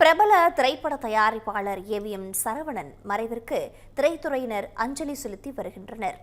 பிரபல திரைப்பட தயாரிப்பாளர் ஏவிஎம் சரவணன் மறைவிற்கு திரைத்துறையினர் அஞ்சலி செலுத்தி வருகின்றனர்.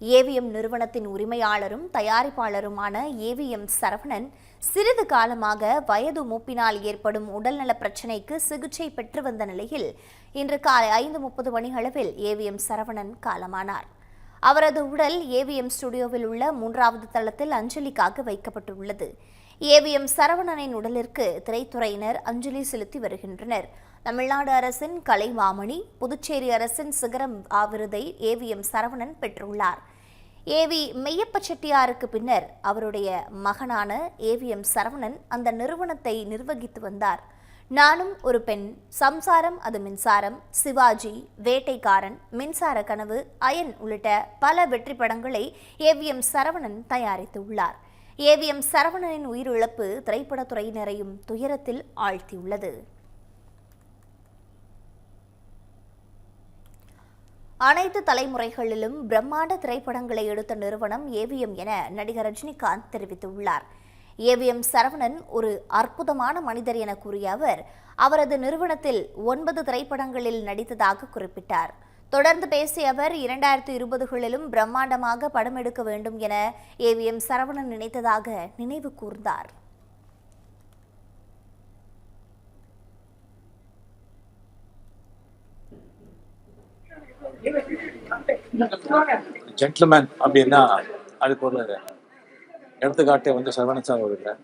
ஏவிஎம் நிறுவனத்தின் உரிமையாளரும் தயாரிப்பாளருமான ஏவிஎம் சரவணன் சிறிது காலமாக வயது மூப்பினால் ஏற்படும் உடல்நல பிரச்சினைக்கு சிகிச்சை பெற்று வந்த நிலையில் இன்று காலை ஐந்து முப்பது மணியளவில் ஏவிஎம் சரவணன் காலமானார். அவரது உடல் ஏவிஎம் ஸ்டுடியோவில் உள்ள மூன்றாவது தளத்தில் அஞ்சலிக்காக வைக்கப்பட்டுள்ளது. ஏவிஎம் சரவணனின் உடலிற்கு திரைத்துறையினர் அஞ்சலி செலுத்தி வருகின்றனர். தமிழ்நாடு அரசின் கலைமாமணி புதுச்சேரி அரசின் சிகரம் ஆவிருதை ஏவிஎம் சரவணன் பெற்றுள்ளார். ஏவி மெய்யப்ப செட்டியாருக்கு பின்னர் அவருடைய மகனான ஏவிஎம் சரவணன் அந்த நிறுவனத்தை நிர்வகித்து வந்தார். நானும் ஒரு பெண் சம்சாரம் அது மின்சாரம் சிவாஜி வேட்டைக்காரன் மின்சார கனவு அயன் உள்ளிட்ட பல வெற்றி படங்களை ஏவிஎம் சரவணன் தயாரித்துள்ளார் ஏவிஎம் சரவணனின் உயிரிழப்பு திரைப்படத்துறையினரையும் துயரத்தில் ஆழ்த்தியுள்ளது. அனைத்து தலைமுறைகளிலும் பிரம்மாண்ட திரைப்படங்களை எடுத்த நிறுவனம் ஏவிஎம் என நடிகர் ரஜினிகாந்த் தெரிவித்துள்ளார். ஏவிஎம் சரவணன் ஒரு அற்புதமான மனிதர் என கூறிய அவர் அவரது நிறுவனத்தில் ஒன்பது திரைப்படங்களில் நடித்ததாக குறிப்பிட்டார். தொடர்ந்து பேசிய அவர் இரண்டாயிரத்தி இருபதுகளிலும் பிரம்மாண்டமாக படம் எடுக்க வேண்டும் என ஏவிஎம் சரவணன் நினைத்ததாக நினைவு கூர்ந்தார். ஜென்டில்மேன் அப்படின்னா அதுக்கு ஒரு எடுத்துக்காட்டு வந்து சரவணன் சார் அவர்கள்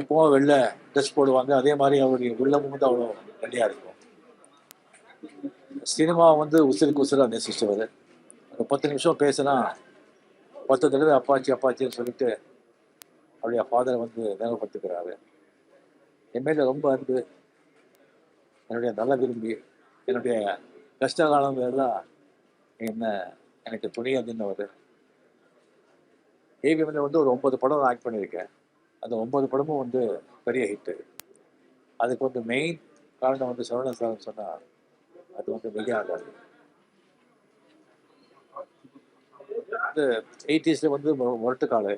எப்பவும் வெளில ட்ரெஸ் போடுவாங்க அதே மாதிரி அவருடைய உள்ளமும் வந்து அவ்வளோ ரெடியாக இருக்கும். சினிமா வந்து உசிருக்கு உசிராக நேசிச்சவர். ஒரு பத்து நிமிஷம் பேசினா பத்து தடவை அப்பாச்சி அப்பாச்சின்னு சொல்லிட்டு அவருடைய ஃபாதரை வந்து நினைவுபடுத்துக்கிறாரு. என் மேலே ரொம்ப அன்பு. என்னுடைய நல்ல விரும்பி என்னுடைய கஷ்ட காலம் எல்லாம் என்ன எனக்கு துணியாக தின்னவர் ஏவிஎம்ல வந்து ஒரு ஒன்பது படம் ஆக்ட் பண்ணியிருக்கேன். அந்த ஒன்பது படமும் வந்து பெரிய ஹிட்டு அதுக்கு வந்து மெயின் காரணம் வந்து சரவணன் சார் சொன்னால் அது வந்து மிக இந்த வந்து எயிட்டிஸில் வந்து முரட்டுக்காடு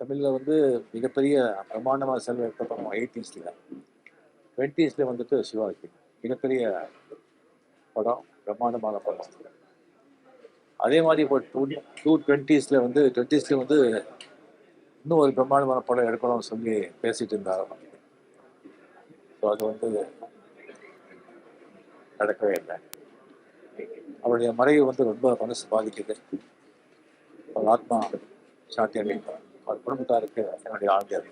தமிழில் வந்து மிகப்பெரிய பிரமாண்டமான செலவு எடுத்த படம் எயிட்டீஸில். டுவெண்ட்டீஸில் வந்துட்டு சிவாஜி. மிகப்பெரிய படம் பிரம்மாண்டமான படம். அதே மாதிரி இப்போ டூ டூ டுவெண்ட்டீஸில் வந்து டுவெண்ட்டீஸில் வந்து இன்னும் ஒரு பிரம்மாண்டமான படம் எடுக்கணும்னு சொல்லி பேசிட்டு இருந்தாங்க ஸோ அது வந்து நடக்கவே இல்லை. அவருடைய மறைவு வந்து ரொம்ப மனசு பாதிக்குது. அவர் ஆத்மா அடைந்தார். அவர் குடும்பத்தாருக்கு என்னுடைய ஆழ்ந்த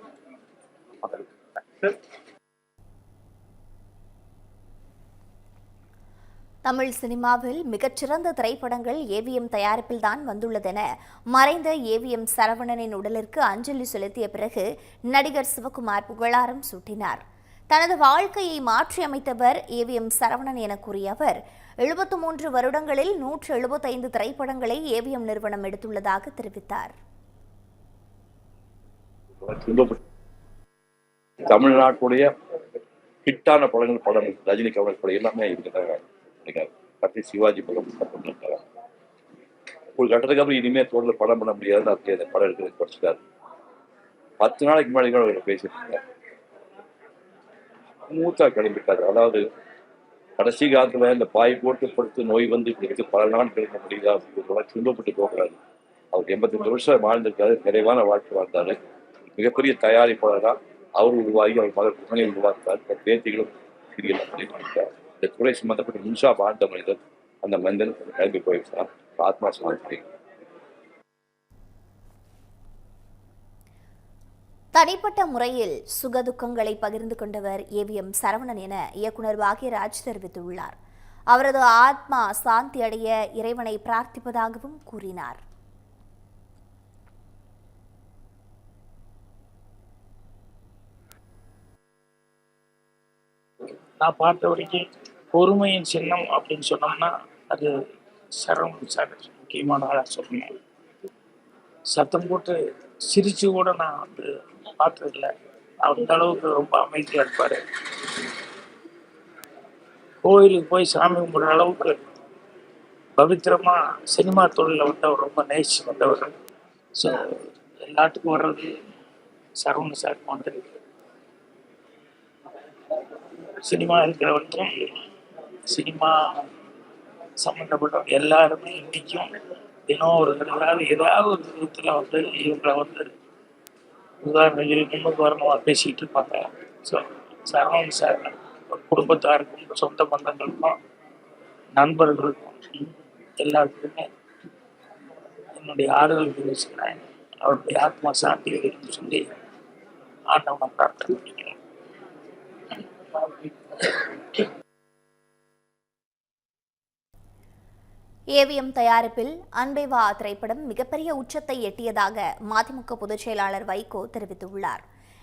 தமிழ் சினிமாவில் மிகச்சிறந்த திரைப்படங்கள் ஏவிஎம் தயாரிப்பில்தான் வந்துள்ளதென மறைந்த ஏவிஎம் சரவணனின் உடலிற்கு அஞ்சலி செலுத்திய பிறகு நடிகர் சிவகுமார் புகழாரம் சூட்டினார். தனது வாழ்க்கையை மாற்றியமைத்தவர் ஏவிஎம் சரவணன் என கூறிய அவர் எழுபத்து மூன்று வருடங்களில் நூற்று எழுபத்தைந்து திரைப்படங்களை ஏவிஎம் நிறுவனம் எடுத்துள்ளதாக தெரிவித்தார். தமிழ்நாட்டுடைய ஹிட்டான படங்கள் படம் ரஜினி கமல் படம் எல்லாமே இருக்கிறாங்க சிவாஜி படம் ஒரு கட்டத்துக்கு அப்புறம் இனிமேல் தொடர்ந்து படம் பண்ண முடியாதுன்னு அப்படி படம் எடுக்கிறது குறைச்சிட்டாரு பத்து நாளைக்கு முன்னாடி கூட அவர் மூத்தா கிளம்பிட்டாரு அதாவது கடைசி காலத்துல இந்த பாய் போட்டு படுத்து நோய் வந்து இப்படி இருக்கு. பல நாள் கிடைக்க முடியுதா அப்படின்னு துன்பப்பட்டு போகிறாரு. அவர் எண்பத்தஞ்சு வருஷம் வாழ்ந்திருக்காரு. நிறைவான வாழ்க்கை வாழ்ந்தாரு. மிகப்பெரிய தயாரிப்பாளராக அவர் உருவாகி அவர் மகள் குழந்தையை உருவாக்குறார் இந்த பேத்திகளும் சீரியல் இந்த துறை சம்பந்தப்பட்ட முன்சா வாழ்ந்த மனிதர் அந்த மனிதன் கிளம்பி போயிருக்கிறார் ஆத்மா சமாதி தனிப்பட்ட முறையில் சுகதுக்கங்களை பகிர்ந்து கொண்டவர் ஏவிஎம் சரவணன் என இயக்குனர் பாக்யராஜ் தெரிவித்துள்ளார். அவரது ஆத்மா சாந்தி அடைய இறைவனை பிரார்த்திப்பதாகவும் கூறினார். நான் பார்த்த வரைக்கும் பொறுமையின் சின்னம் அப்படின்னு சொன்னோம்னா அது சரவணன் சார் முக்கியமான ஆளாக சொல்லணும் சத்தம் போட்டு சிரிச்சு கூட நான் வந்து பார்த்ததில்ல அந்த அளவுக்கு ரொம்ப அமைதியாக இருப்பார். கோயிலுக்கு போய் சாமி கும்பிட்ற அளவுக்கு பவித்திரமாக சினிமா தொழிலில் வந்தவர் அவர் ரொம்ப நேசிச்சு வந்தவர். ஸோ எல்லாத்துக்கும் வர்றது சரவண சார் வந்திருக்கு சினிமா இருக்கிறவற்றும் சினிமா சம்மந்தப்பட்ட எல்லாருமே இன்னைக்கும் தினம் ஒரு ஏதாவது ஏதாவது ஒரு விதத்தில் வந்து இவங்களை வந்து உதாரணம் முன்னுக்கு வரணுமா பேசிட்டு இருப்பாங்க. ஸோ சரவணன் சார் ஒரு குடும்பத்தாருக்கும் சொந்த பந்தங்களுக்கும் நண்பர்களுக்கும் எல்லாருக்குமே என்னுடைய ஆறுதல் தெரிவிச்சுக்கிறேன். அவருடைய ஆத்மா சாந்தி வேணும்னு சொல்லி ஆண்டவனை பிரார்த்தனை பண்ணிக்கிறேன். ஏவிஎம் தயாரிப்பில் அன்பைவா திரைப்படம் மிகப்பெரிய உச்சத்தை எட்டியதாக மதிமுக பொதுச் செயலாளர் வைகோ தெரிவித்துள்ளார்.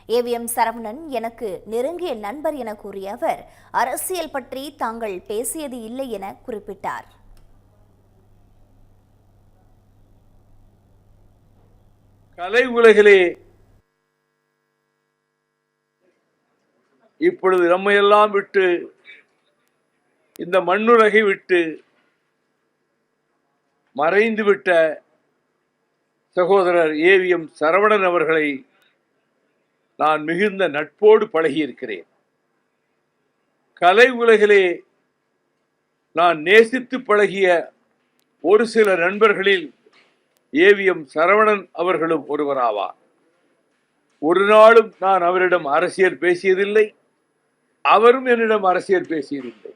ஏவிஎம் சரவணன் எனக்கு நெருங்கிய நண்பர் என கூறிய அவர் அரசியல் பற்றி தாங்கள் பேசியது இல்லை என குறிப்பிட்டார். கலை உலகிலே இப்பொழுது நம்மையெல்லாம் விட்டு இந்த மண்ணுலகை விட்டு மறைந்துவிட்ட சகோதரர் ஏவிஎம் சரவணன் அவர்களை நான் மிகுந்த நட்போடு பழகியிருக்கிறேன். கலை உலகிலே நான் நேசித்து பழகிய ஒரு சில நண்பர்களில் ஏவிஎம் சரவணன் அவர்களும் ஒருவராவார். ஒரு நாளும் நான் அவரிடம் அரசியல் பேசியதில்லை அவரும் என்னிடம் அரசியல் பேசியதில்லை.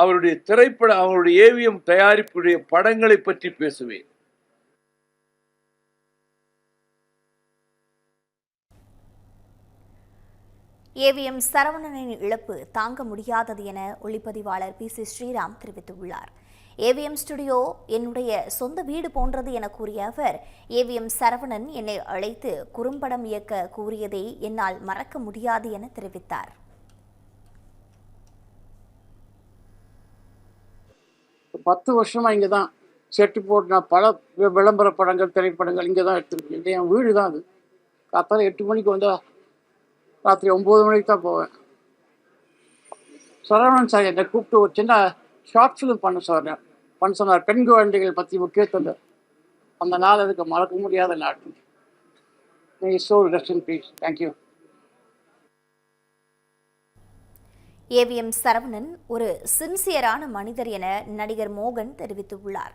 அவருடைய திரைப்பட அவருடைய ஏவிஎம் தயாரிப்புடைய படங்களை பற்றி பேசுவேன். ஏவிஎம் சரவணனின் இழப்பு தாங்க முடியாதது என ஒளிப்பதிவாளர் பி சி ஸ்ரீராம் தெரிவித்துள்ளார். ஏவிஎம் ஸ்டுடியோ என்னுடைய சொந்த வீடு போன்றது என கூறிய அவர் ஏவிஎம் சரவணன் என்னை அழைத்து குறும்படம் இயக்க கூறியதை என்னால் மறக்க முடியாது என தெரிவித்தார். பத்து வருஷமா இங்கே தான் செட்டு போட்டு நான் பல விளம்பர படங்கள் திரைப்படங்கள் இங்கே தான் எடுத்துருக்கேன் என் வீடு தான் அது. காத்தால எட்டு மணிக்கு வந்தா ராத்திரி ஒம்பது மணிக்கு தான் போவேன். சரவணன் சார் என்னை கூப்பிட்டு ஒரு சின்ன ஷார்ட் ஃபிலிம் பண்ண சொன்னார். பண்ண சொன்னார். பெண் குழந்தைகள் பற்றி முக்கியத்துவம் அந்த நாள் அதுக்கு மறக்க முடியாத நாள். So rest in peace thank you AVM Saravanan ஒரு சின்சியரான மனிதர் என நடிகர் மோகன் தெரிவித்துள்ளார்.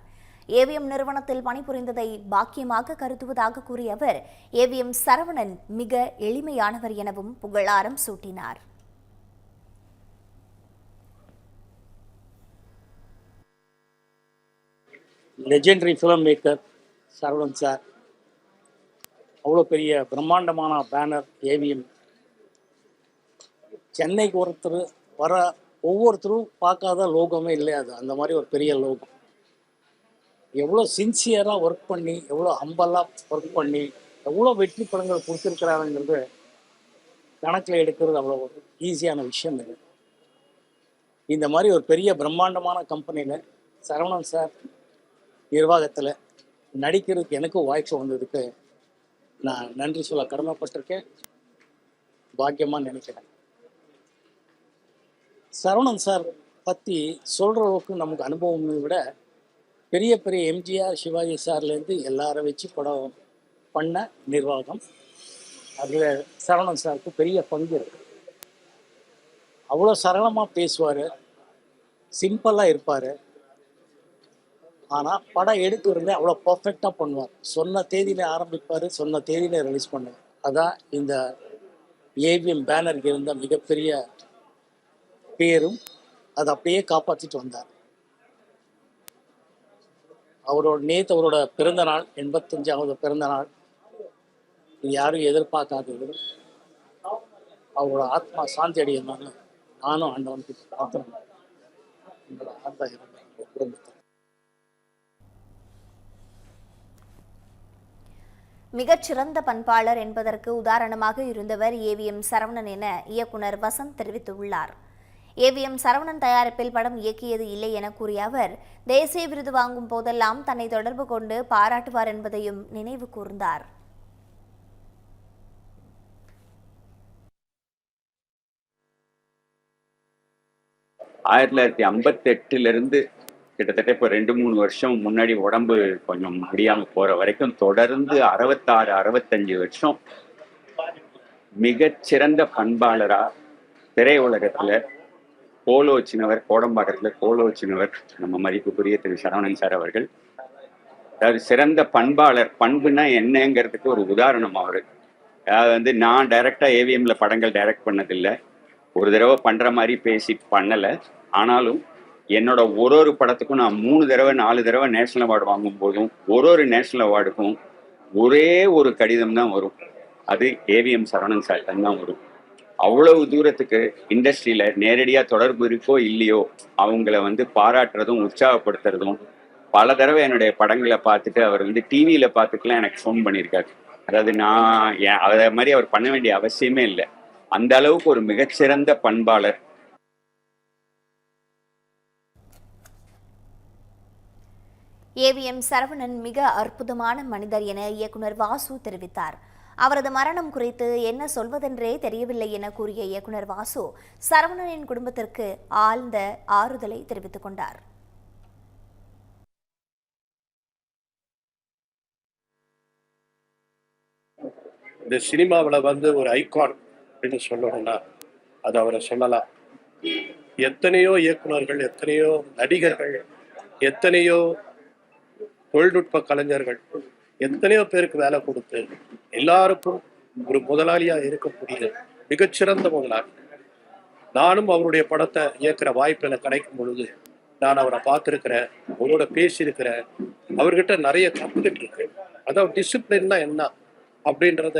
ஏவிஎம் நிறுவனத்தில் பணிபுரிந்ததை பாக்கியமாக கருதுவதாக கூறிய அவர் ஏவிஎம் சரவணன் மிக எளிமையானவர் எனவும் புகழாரம் சூட்டினார். Legendary film maker Saravanan sir. அவ்வளோ பெரிய பிரம்மாண்டமான பேனர் ஏவிஎம் சென்னைக்கு ஒருத்தர் வர ஒவ்வொருத்தரும் பார்க்காத லோகமே இல்லை அது அந்த மாதிரி ஒரு பெரிய லோகம். எவ்வளோ சின்சியராக ஒர்க் பண்ணி எவ்வளோ ஹம்பலாக ஒர்க் பண்ணி எவ்வளோ வெற்றி படங்கள் கொடுத்துருக்கிறாருங்கிறது கணக்கில் எடுக்கிறது அவ்வளோ ஒரு ஈஸியான விஷயம் இல்லை இந்த மாதிரி ஒரு பெரிய பிரம்மாண்டமான கம்பெனியில் சரவணன் சார் நிர்வாகத்தில் நடிக்கிறதுக்கு எனக்கும் வாய்ப்பு வந்ததுக்கு நான் நன்றி சொல்ல கடமைப்பட்டிருக்கேன். பாக்கியமாக நினைக்கிறேன். சரவணன் சார் பற்றி சொல்கிற அளவுக்கு நமக்கு அனுபவங்களை விட பெரிய பெரிய எம்ஜிஆர் சிவாஜி சார்லேருந்து எல்லாரை வச்சு படம் பண்ண நிர்வாகம் அதில் சரவணன் சாருக்கு பெரிய பங்கு இருக்கு. அவ்வளோ சரளமாக பேசுவார் சிம்பிளாக இருப்பார். ஆனால் படம் எடுக்கிறது அவ்வளோ பர்ஃபெக்டாக பண்ணுவார். சொன்ன தேதியில் ஆரம்பிப்பார் சொன்ன தேதியில் ரிலீஸ் பண்ணுவார். அதான் இந்த ஏவிஎம் பேனருக்கு இருந்த மிகப்பெரிய பேரும் அதை அப்படியே காப்பாற்றிட்டு வந்தார். அவரோட நேத்து அவரோட பிறந்த நாள் எண்பத்தஞ்சாவது பிறந்த நாள் யாரும் எதிர்பார்க்காதது. அவரோட ஆத்மா சாந்தி அடையணும்னு நானும் ஆண்டவனுக்கு பிரார்த்தனை உங்களோட ஆத்மா இருந்த குடும்பத்தை. மிகச்சிறந்த பண்பாளர் என்பதற்கு உதாரணமாக இருந்தவர் ஏவிஎம் சரவணன் என இயக்குனர் வசந்த் தெரிவித்துள்ளார். ஏவிஎம் சரவணன் தயாரிப்பில் படம் இயக்கியது இல்லை என கூறிய அவர் தேசிய விருது வாங்கும் போதெல்லாம் தன்னை தொடர்பு கொண்டு பாராட்டுவார் என்பதையும் நினைவு கூர்ந்தார். ஆயிரத்தி தொள்ளாயிரத்தி ஐம்பத்தி இருந்து கிட்டத்தட்ட இப்போ ரெண்டு மூணு வருஷம் முன்னாடி உடம்பு கொஞ்சம் முடியாமல் போற வரைக்கும் தொடர்ந்து அறுபத்தாறு அறுபத்தஞ்சு வருஷம் மிகச்சிறந்த பண்பாளரா திரையுலகத்துல கோலோ வச்சினவர் கோடம்பாக்கத்தில் கோலோ வச்சினவர் நம்ம மதிப்புக்குரிய திரு சரவணன் சார் அவர்கள். அதாவது சிறந்த பண்பாளர் பண்புனா என்னங்கிறதுக்கு ஒரு உதாரணம் அவர். அதாவது வந்து நான் டைரக்டா ஏவிஎம்ல படங்கள் டைரக்ட் பண்ணதில்லை. ஒரு தடவை பண்ணுற மாதிரி பேசி பண்ணலை. ஆனாலும் என்னோட ஒரு ஒரு படத்துக்கும் நான் மூணு தடவை நாலு தடவை நேஷனல் அவார்டு வாங்கும் போதும் ஒரு ஒரு நேஷனல் அவார்டுக்கும் ஒரே ஒரு கடிதம் தான் வரும். அது ஏவிஎம் சரவணன் சார் தான் வரும். அவ்வளவு தூரத்துக்கு இண்டஸ்ட்ரியில நேரடியா தொடர்பு இருக்கோ இல்லையோ அவங்கள வந்து பாராட்டுறதும் உற்சாகப்படுத்துறதும் பல தடவை என்னுடைய படங்களை பார்த்துட்டு அவர் வந்து டிவியில பார்த்துக்கலாம் எனக்கு ஃபோன் பண்ணியிருக்காரு. அதாவது நான் என் அதை மாதிரி அவர் பண்ண வேண்டிய அவசியமே இல்லை. அந்த அளவுக்கு ஒரு மிகச்சிறந்த பண்பாளர். ஏவிஎம் சரவணன் மிக அற்புதமான மனிதர் என இயக்குனர் வாசு தெரிவித்தார். அவரது மரணம் குறித்து என்ன சொல்வதென்றே தெரியவில்லை என கூறிய இயக்குனர் வாசு சரவணனின் குடும்பத்திற்கு ஆழ்ந்த ஆறுதலை தெரிவித்துக் கொண்டார். இந்த சினிமாவில் வந்து ஒரு ஐகான் அப்படின்னு சொல்லணும்னா அது அவரை சொல்லலாம். எத்தனையோ இயக்குனர்கள் எத்தனையோ நடிகர்கள் எத்தனையோ தொழில்நுட்ப கலைஞர்கள் எத்தனையோ பேருக்கு வேலை கொடுத்து எல்லாருக்கும் ஒரு முதலாளியா இருக்கக்கூடிய மிகச்சிறந்த முதலாளி. நானும் அவருடைய படத்தை இயக்குற வாய்ப்பு எனக்கு கிடைக்கும் பொழுது நான் அவரை பார்த்துருக்கிறேன் அவரோட பேசியிருக்கிறேன். அவர்கிட்ட நிறைய கற்றுக்கிட்டு இருக்கேன். அதாவது டிசிப்ளின்னா என்ன அப்படின்றத